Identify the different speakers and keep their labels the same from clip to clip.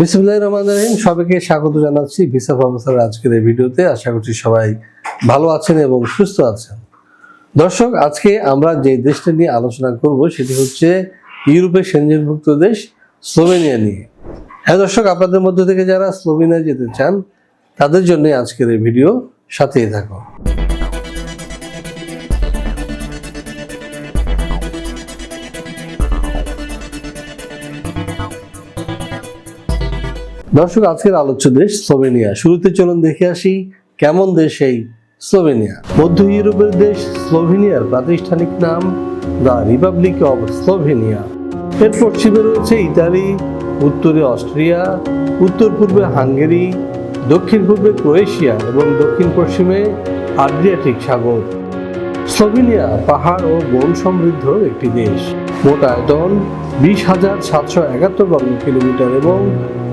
Speaker 1: বিসমুল্লাহ রহমান রহিম। সবাইকে স্বাগত জানাচ্ছি ভিসা প্রফেসর আজকের এই ভিডিওতে। আশা করছি সবাই ভালো আছেন এবং সুস্থ আছেন। দর্শক, আজকে আমরা যে দেশটা নিয়ে আলোচনা করব সেটি হচ্ছে ইউরোপের সেনজেনভুক্ত দেশ স্লোভেনিয়া নিয়ে। হ্যাঁ দর্শক, আপনাদের মধ্য থেকে যারা স্লোভেনিয়া যেতে চান, তাদের জন্য আজকের এই ভিডিও। সাথেই থাকুন। দর্শক, আজকের আলোচ্য দেশ স্লোভেনিয়া। শুরুতে চলুন দেখে আসি কেমন দেশ এই স্লোভেনিয়া। মধ্য ইউরোপের দেশ স্লোভেনিয়ার প্রাতিষ্ঠানিক নাম দ্য রিপাবলিক অব স্লোভেনিয়া। এর পশ্চিমে রয়েছে ইতালি, উত্তরে অস্ট্রিয়া, উত্তর পূর্বে হাঙ্গেরি, দক্ষিণ পূর্বে ক্রোয়েশিয়া এবং দক্ষিণ পশ্চিমে আড্রিয়াটিক সাগর। স্লোভেনিয়া পাহাড় ও বন সমৃদ্ধ একটি দেশ। মোট আয়তন বিশ হাজার সাতশো একাত্তর বর্গ কিলোমিটার এবং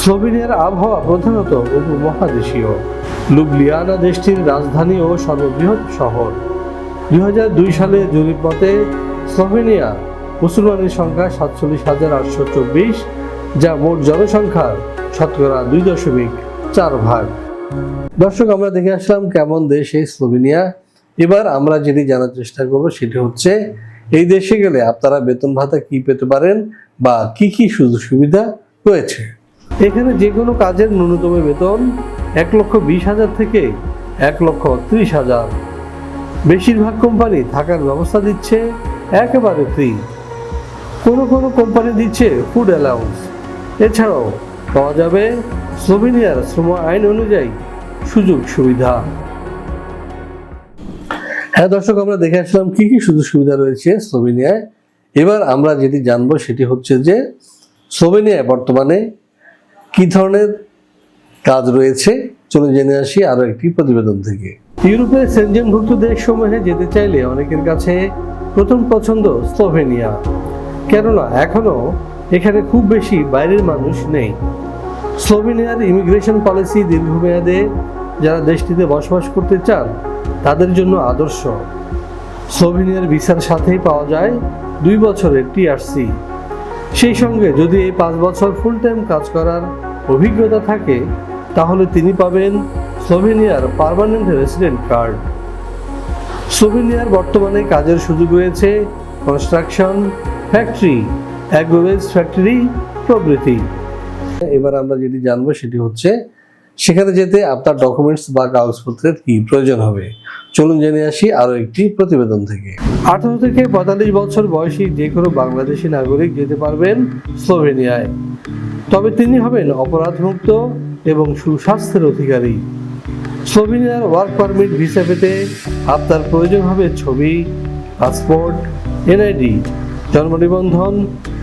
Speaker 1: স্লোভেনিয়ার আবহাওয়া প্রধানত উপমহাদেশীয়। লুবলিয়ানা দেশটির রাজধানী ও সর্ববৃহৎ শহর। দু হাজার দুই সালে জরিপ মতে স্লোভেনিয়া মুসলমানের সংখ্যা সাতচল্লিশ হাজার আটশো চব্বিশ, যা মোট জনসংখ্যার শতকরা দুই দশমিক চার ভাগ। দর্শক, আমরা দেখে আসলাম কেমন দেশ এই স্লোভেনিয়া এবার আমরা যেটি জানার চেষ্টা করব সেটি হচ্ছে, এই দেশে গেলে আপনারা বেতন ভাতা কি পেতে পারেন বা কি কি সুযোগ সুবিধা রয়েছে? এখানে যে কোনো কাজের ন্যূনতম বেতন এক লক্ষ বিশ হাজার থেকে এক লক্ষ ত্রিশ হাজার। বেশিরভাগ কোম্পানি থাকার ব্যবস্থা দিচ্ছে একেবারে ফ্রি কোনো কোনো কোম্পানি দিচ্ছে ফুড অ্যালাউন্স এছাড়াও পাওয়া যাবে স্লোভেনিয়ার শ্রম আইন অনুযায়ী সুযোগ সুবিধা। হ্যাঁ দর্শক, আমরা দেখে আসলাম কি কি সুযোগ সুবিধা রয়েছে স্লোভেনিয়ায় এবার আমরা যেটি জানব সেটি হচ্ছে যে স্লোভেনিয়ায় বর্তমানে কি ধরনের কাজ রয়েছে? চলে জেনে আসি আরও একটি প্রতিবেদন থেকে। ইউরোপের সেনজেনভুক্ত দেশসমূহে যেতে চাইলে অনেকের কাছে প্রথম পছন্দ স্লোভেনিয়া। কেননা এখনও এখানে খুব বেশি বাইরের মানুষ নেই। স্লোভেনিয়ার ইমিগ্রেশন পলিসি দীর্ঘমেয়াদে যারা দেশটিতে বসবাস করতে চান, তাদের জন্য আদর্শ। স্লোভেনিয়ার ভিসার সাথেই পাওয়া যায় দুই বছরের টিআরসি সেই সঙ্গে যদি এই পাঁচ বছর ফুল টাইম কাজ করার অভিজ্ঞতা থাকে, তাহলে তিনি পাবেন স্লোভেনিয়ার পারমানেন্ট রেসিডেন্ট কার্ড। স্লোভেনিয়ার বর্তমানে কাজের সুযোগ রয়েছে কনস্ট্রাকশন ফ্যাক্টরি অ্যাগ্রোভেজ ফ্যাক্টরি প্রভৃতি। এবার আমরা যেটি জানব সেটি হচ্ছে সেখানে যেতে আপনার ডকুমেন্টস বা কাগজপত্রের কি প্রয়োজন হবে? চলুন জেনে আসি আরও একটি প্রতিবেদন থেকে। আঠারো থেকে পঁয়তাল্লিশ বছর বয়সী যে কোনো বাংলাদেশি নাগরিক যেতে পারবেন স্লোভেনিয়ায়। তবে তিনি হবেন অপরাধমুক্ত এবং সুস্বাস্থ্যের অধিকারী। স্লোভেনিয়ার ওয়ার্ক পারমিট ভিসা পেতে আপনার প্রয়োজন হবে ছবি পাসপোর্ট এনআইডি জন্ম নিবন্ধন,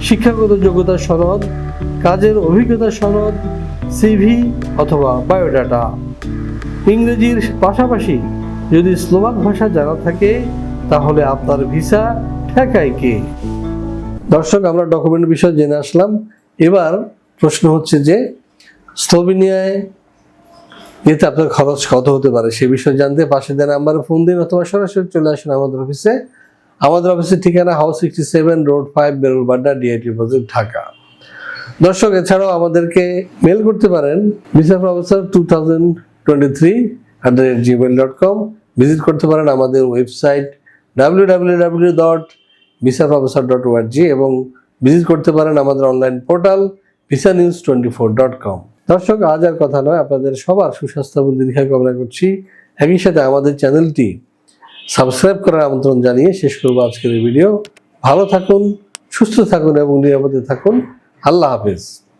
Speaker 1: শিক্ষাগত যোগ্যতা সনদ, কাজের অভিজ্ঞতা সনদ সিভি অথবা বায়োডাটা। ইংরেজির পাশাপাশি যদি স্লোভাক ভাষা জানা থাকে, তাহলে আপনার ভিসা ঠেকায় কে? দর্শক, আমরা ডকুমেন্ট বিষয়ে জেনে আসলাম। এবার প্রশ্ন হচ্ছে যে, স্লোভেনিয়ায় এতে আপনার খরচ কত হতে পারে? সে বিষয়ে জানতে পাশে দেন নাম্বারে ফোন দিন অথবা সরাসরি চলে আসেন আমাদের অফিসে আমাদের অফিসের ঠিকানা house sixty seven road five বেরুলবাড্ডা DIT project Dhaka. দর্শক, এছাড়াও আমাদেরকে মেল করতে পারেন visa professor two thousand twenty three the rate Gmail dot com visit করতে পারেন আমাদের website W W W dot visa professor dot ওয়ার্জি এবং ভিজিট করতে পারেন আমাদের online portal visa news twenty four dot com দর্শক, আজ আর কথা নয়, আপনাদের সবার সুস্বাস্থ্য এবং দীর্ঘায়ু কামনা করছি। একই সাথে আমাদের চ্যানেলটি সাবস্ক্রাইব করার আমন্ত্রণ জানিয়ে শেষ করব আজকের ভিডিও। ভালো থাকুন, সুস্থ থাকুন এবং নিরাপদে থাকুন। আল্লাহ হাফেজ